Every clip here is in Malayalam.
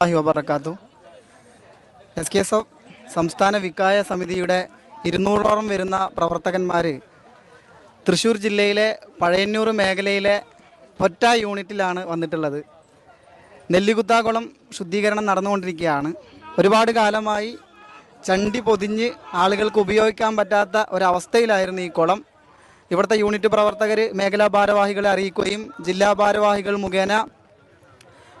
വബർക്കാത്തു എസ് കെ എസ് എഫ് സംസ്ഥാന വിക്കായ സമിതിയുടെ ഇരുന്നൂറോളം വരുന്ന പ്രവർത്തകന്മാർ തൃശ്ശൂർ ജില്ലയിലെ പഴയന്നൂർ മേഖലയിലെ ഒറ്റ യൂണിറ്റിലാണ് വന്നിട്ടുള്ളത്. നെല്ലികുത്താകുളം ശുദ്ധീകരണം നടന്നുകൊണ്ടിരിക്കുകയാണ്. ഒരുപാട് കാലമായി ചണ്ടി പൊതിഞ്ഞ് ആളുകൾക്ക് ഉപയോഗിക്കാൻ പറ്റാത്ത ഒരവസ്ഥയിലായിരുന്നു ഈ കുളം. ഇവിടുത്തെ യൂണിറ്റ് പ്രവർത്തകർ മേഖലാ ഭാരവാഹികളെ അറിയിക്കുകയും ജില്ലാ ഭാരവാഹികൾ മുഖേന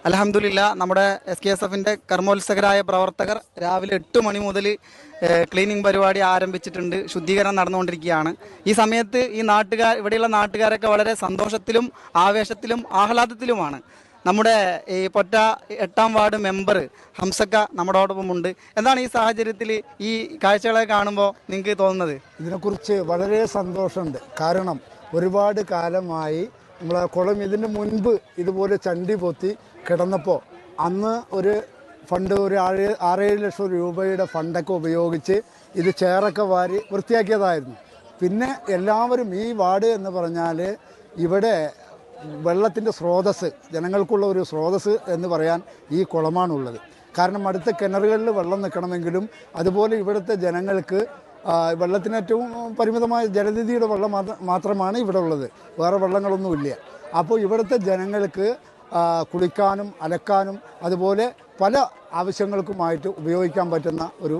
അലഹമുല്ല നമ്മുടെ എസ് കെ എസ് എഫിന്റെ കർമ്മോത്സകരായ പ്രവർത്തകർ രാവിലെ എട്ട് മണി മുതൽ ക്ലീനിങ് പരിപാടി ആരംഭിച്ചിട്ടുണ്ട് ശുദ്ധീകരണം നടന്നുകൊണ്ടിരിക്കുകയാണ്. ഈ സമയത്ത് ഈ നാട്ടുകാർ ഇവിടെയുള്ള നാട്ടുകാരൊക്കെ വളരെ സന്തോഷത്തിലും ആവേശത്തിലും ആഹ്ലാദത്തിലുമാണ്. നമ്മുടെ ഈ പൊറ്റ എട്ടാം വാർഡ് മെമ്പർ ഹംസക്ക നമ്മളോടൊപ്പം ഉണ്ട്. എന്താണ് ഈ സാഹചര്യത്തിൽ ഈ കാഴ്ചകളെ കാണുമ്പോൾ നിങ്ങൾക്ക് തോന്നുന്നത്? ഇതിനെക്കുറിച്ച് വളരെ സന്തോഷമുണ്ട്. കാരണം ഒരുപാട് കാലമായി നമ്മളെ കുളം ഇതിന് മുൻപ് ഇതുപോലെ ചണ്ടി പൊത്തി കിടന്നപ്പോൾ അന്ന് ഒരു ഫണ്ട് ഒരു ആറ് ആറേഴ് ലക്ഷം രൂപയുടെ ഫണ്ടൊക്കെ ഉപയോഗിച്ച് ഇത് ചേറൊക്കെ വാരി വൃത്തിയാക്കിയതായിരുന്നു. പിന്നെ എല്ലാവരും ഈ വാർഡ് എന്ന് പറഞ്ഞാൽ ഇവിടെ വെള്ളത്തിന്റെ സ്രോതസ് ജനങ്ങൾക്കുള്ള ഒരു സ്രോതസ് എന്ന് പറയാൻ ഈ കുളമാണുള്ളത്. കാരണം അടുത്ത കിണറുകളിൽ വെള്ളം നിൽക്കണമെങ്കിലും അതുപോലെ ഇവിടുത്തെ ജനങ്ങൾക്ക് വെള്ളത്തിന് ഏറ്റവും പരിമിതമായ ജലനിധിയുടെ വെള്ളം മാത്രമാണ് ഇവിടെ ഉള്ളത്. വേറെ വെള്ളങ്ങളൊന്നുമില്ല അപ്പോൾ ഇവിടുത്തെ ജനങ്ങൾക്ക് കുളിക്കാനും അലക്കാനും അതുപോലെ പല ആവശ്യങ്ങൾക്കുമായിട്ട് ഉപയോഗിക്കാൻ പറ്റുന്ന ഒരു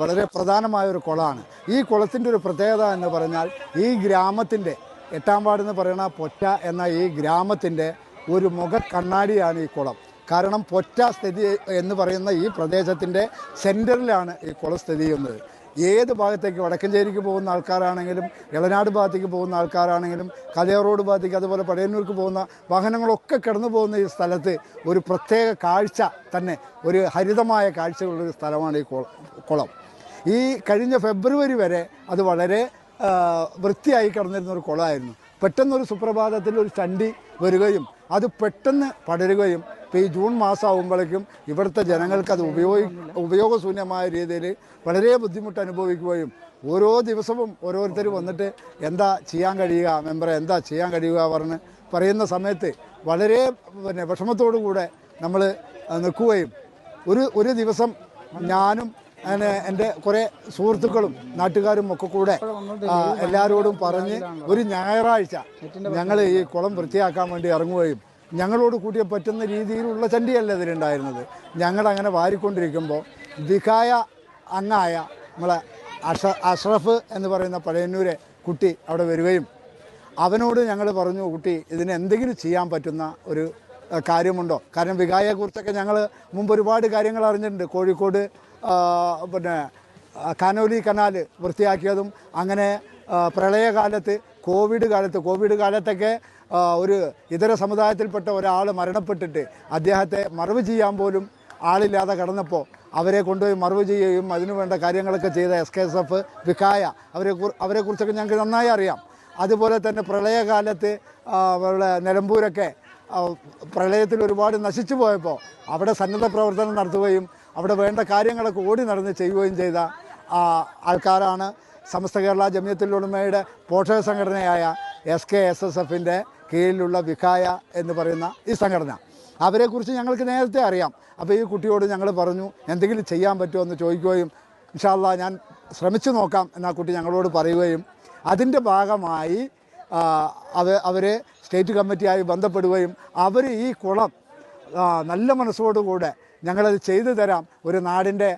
വളരെ പ്രധാനമായ ഒരു കുളമാണ്. ഈ കുളത്തിന്റെ ഒരു പ്രത്യേകത എന്ന് പറഞ്ഞാൽ ഈ ഗ്രാമത്തിന്റെ എട്ടാം വാർഡെന്ന് പറയുന്ന പൊറ്റ എന്ന ഈ ഗ്രാമത്തിന്റെ ഒരു മുഖ കണ്ണാടിയാണ് ഈ കുളം. കാരണം പൊറ്റ സ്ഥിതി എന്ന് പറയുന്ന ഈ പ്രദേശത്തിന്റെ സെന്ററിലാണ് ഈ കുളം സ്ഥിതി ചെയ്യുന്നത്. ഏത് ഭാഗത്തേക്ക് വടക്കഞ്ചേരിക്ക് പോകുന്ന ആൾക്കാരാണെങ്കിലും ഇളനാട് ഭാഗത്തേക്ക് പോകുന്ന ആൾക്കാരാണെങ്കിലും കലയ റോഡ് ഭാഗത്തേക്ക് അതുപോലെ പടയന്നൂർക്ക് പോകുന്ന വാഹനങ്ങളൊക്കെ കടന്നു പോകുന്ന ഈ സ്ഥലത്ത് ഒരു പ്രത്യേക കാഴ്ച തന്നെ ഒരു ഹരിതമായ കാഴ്ചകളുള്ളൊരു സ്ഥലമാണ് ഈ കുളം. ഈ കഴിഞ്ഞ ഫെബ്രുവരി വരെ അത് വളരെ വൃത്തിയായി കിടന്നിരുന്ന ഒരു കുളമായിരുന്നു. പെട്ടെന്നൊരു സുപ്രഭാതത്തിൽ ഒരു ചണ്ടി വരികയും അത് പെട്ടെന്ന് പടരുകയും ഇപ്പോൾ ഈ ജൂൺ മാസമാകുമ്പോഴേക്കും ഇവിടുത്തെ ജനങ്ങൾക്ക് അത് ഉപയോഗി ഉപയോഗശൂന്യമായ രീതിയിൽ വളരെ ബുദ്ധിമുട്ട് അനുഭവിക്കുകയും ഓരോ ദിവസവും ഓരോരുത്തർ വന്നിട്ട് എന്താ ചെയ്യാൻ കഴിയുക മെമ്പറെ എന്താ ചെയ്യാൻ കഴിയുക പറഞ്ഞ് പറയുന്ന സമയത്ത് വളരെ പിന്നെ വിഷമത്തോടു കൂടെ നമ്മൾ നിൽക്കുകയും ഒരു ഒരു ദിവസം ഞാനും അങ്ങനെ എന്റെ കുറേ സുഹൃത്തുക്കളും നാട്ടുകാരും ഒക്കെ കൂടെ എല്ലാവരോടും പറഞ്ഞ് ഒരു ഞായറാഴ്ച ഞങ്ങൾ ഈ കുളം വൃത്തിയാക്കാൻ വേണ്ടി ഇറങ്ങുകയും ഞങ്ങളോട് കൂട്ടിയ പറ്റുന്ന രീതിയിലുള്ള ചണ്ടിയല്ല ഇതിലുണ്ടായിരുന്നത്. ഞങ്ങളങ്ങനെ വാരിക്കൊണ്ടിരിക്കുമ്പോൾ ദിഖായ അങ്ങായ നമ്മളെ അഷ അഷ്റഫ് എന്ന് പറയുന്ന പഴയന്നൂരെ കുട്ടി അവിടെ വരികയും അവനോട് ഞങ്ങൾ പറഞ്ഞു കുട്ടി ഇതിന് എന്തെങ്കിലും ചെയ്യാൻ പറ്റുന്ന ഒരു കാര്യമുണ്ടോ? കാരണം വികായെക്കുറിച്ചൊക്കെ ഞങ്ങൾ മുമ്പ് ഒരുപാട് കാര്യങ്ങൾ അറിഞ്ഞിട്ടുണ്ട്. കോഴിക്കോട് പിന്നെ കനോലി കനാൽ വൃത്തിയാക്കിയതും അങ്ങനെ പ്രളയകാലത്ത് കോവിഡ് കാലത്ത് കോവിഡ് കാലത്തൊക്കെ ഒരു ഇതര സമുദായത്തിൽപ്പെട്ട ഒരാൾ മരണപ്പെട്ടിട്ട് അദ്ദേഹത്തെ മറവ് ചെയ്യാൻ പോലും ആളില്ലാതെ കടന്നപ്പോൾ അവരെ കൊണ്ടുപോയി മറവ് ചെയ്യുകയും അതിനുവേണ്ട കാര്യങ്ങളൊക്കെ ചെയ്ത എസ് കെ എസ് എഫ് വിക്കായ അവരെ അവരെക്കുറിച്ചൊക്കെ ഞങ്ങൾക്ക് നന്നായി അറിയാം. അതുപോലെ തന്നെ പ്രളയകാലത്ത് നിലമ്പൂരൊക്കെ പ്രളയത്തിൽ ഒരുപാട് നശിച്ചു പോയപ്പോൾ അവിടെ സന്നദ്ധ പ്രവർത്തനം നടത്തുകയും അവിടെ വേണ്ട കാര്യങ്ങളൊക്കെ ഓടി നടന്ന് ചെയ്യുകയും ചെയ്ത ആൾക്കാരാണ് സമസ്ത കേരള ജമിയത്തുലുടമയുടെ പോഷക സംഘടനയായ എസ് കെ എസ് എസ് എഫിന്റെ കീഴിലുള്ള വിഖായ എന്ന് പറയുന്ന ഈ സംഘടന. അവരെക്കുറിച്ച് ഞങ്ങൾക്ക് നേരത്തെ അറിയാം. അപ്പോൾ ഈ കുട്ടിയോട് ഞങ്ങൾ പറഞ്ഞു എന്തെങ്കിലും ചെയ്യാൻ പറ്റുമോ എന്ന് ചോദിക്കുകയും ഇൻഷാല്ല ഞാൻ ശ്രമിച്ചു നോക്കാം എന്ന് ആ കുട്ടി ഞങ്ങളോട് പറയുകയും അതിന്റെ ഭാഗമായി അവ അവർ സ്റ്റേറ്റ് കമ്മിറ്റിയായി ബന്ധപ്പെടുകയും അവർ ഈ കുളം നല്ല മനസ്സോടുകൂടെ ഞങ്ങളത് ചെയ്തു തരാം. ഒരു നാടിന്റെ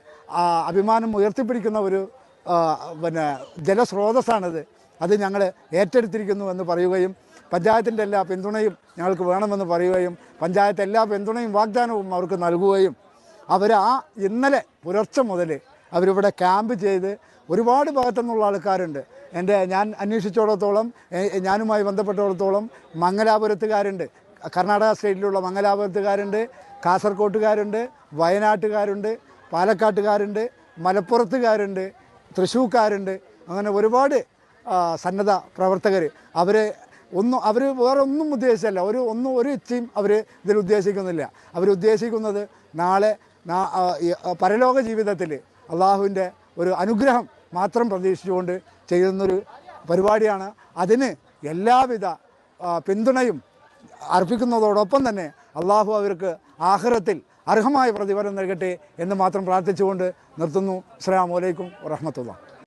അഭിമാനം ഉയർത്തിപ്പിടിക്കുന്ന ഒരു പിന്നെ ജലസ്രോതസ്സാണിത് അത് ഞങ്ങൾ ഏറ്റെടുത്തിരിക്കുന്നു എന്ന് പറയുകയും പഞ്ചായത്തിന്റെ എല്ലാ പിന്തുണയും ഞങ്ങൾക്ക് വേണമെന്ന് പറയുകയും പഞ്ചായത്ത് എല്ലാ പിന്തുണയും വാഗ്ദാനവും അവർക്ക് നൽകുകയും അവർ ആ ഇന്നലെ പുലർച്ചെ മുതൽ അവരിവിടെ ക്യാമ്പ് ചെയ്ത് ഒരുപാട് ഭാഗത്തുനിന്നുള്ള ആൾക്കാരുണ്ട്. എന്റെ ഞാൻ അന്വേഷിച്ചോടത്തോളം ഞാനുമായി ബന്ധപ്പെട്ടിടത്തോളം മംഗലാപുരത്തുകാരുണ്ട്. കർണാടക സ്റ്റേറ്റിലുള്ള മംഗലാപുരത്തുകാരുണ്ട് കാസർകോട്ടുകാരുണ്ട് വയനാട്ടുകാരുണ്ട് പാലക്കാട്ടുകാരുണ്ട് മലപ്പുറത്തുകാരുണ്ട്. തൃശ്ശൂർക്കാരുണ്ട്. അങ്ങനെ ഒരുപാട് സന്നദ്ധ പ്രവർത്തകർ അവർ ഒന്നും അവർ വേറെ ഒന്നും ഉദ്ദേശിച്ചല്ല. ഒരു ഒന്നും ഒരു ഇച്ഛയും അവർ ഇതിൽ ഉദ്ദേശിക്കുന്നില്ല. അവരുദ്ദേശിക്കുന്നത് നാളെ പരലോക ജീവിതത്തിൽ അള്ളാഹുവിന്റെ ഒരു അനുഗ്രഹം മാത്രം പ്രതീക്ഷിച്ചുകൊണ്ട് ചെയ്യുന്നൊരു പരിപാടിയാണ്. അതിന് എല്ലാവിധ പിന്തുണയും അർപ്പിക്കുന്നതോടൊപ്പം തന്നെ അള്ളാഹു അവർക്ക് ആഹ്റത്തിൽ അർഹമായ പ്രതിഫലം നൽകട്ടെ എന്ന് മാത്രം പ്രാർത്ഥിച്ചുകൊണ്ട് നിർത്തുന്നു. അസ്സാം വലൈക്കും വറഹമത്തുള്ള